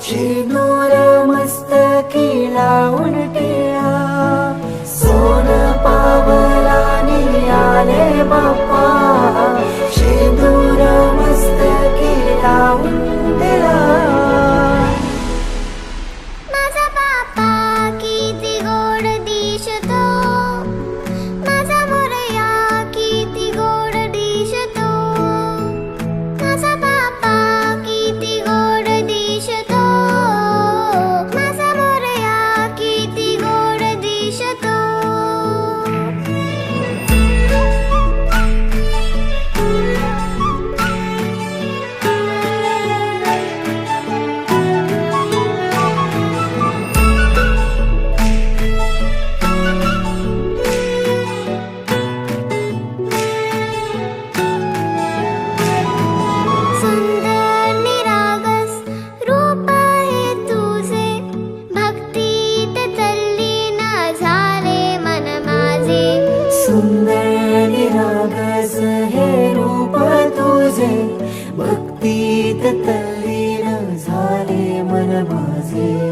Ci भक्तीत तल्लीन झाले मन माझे.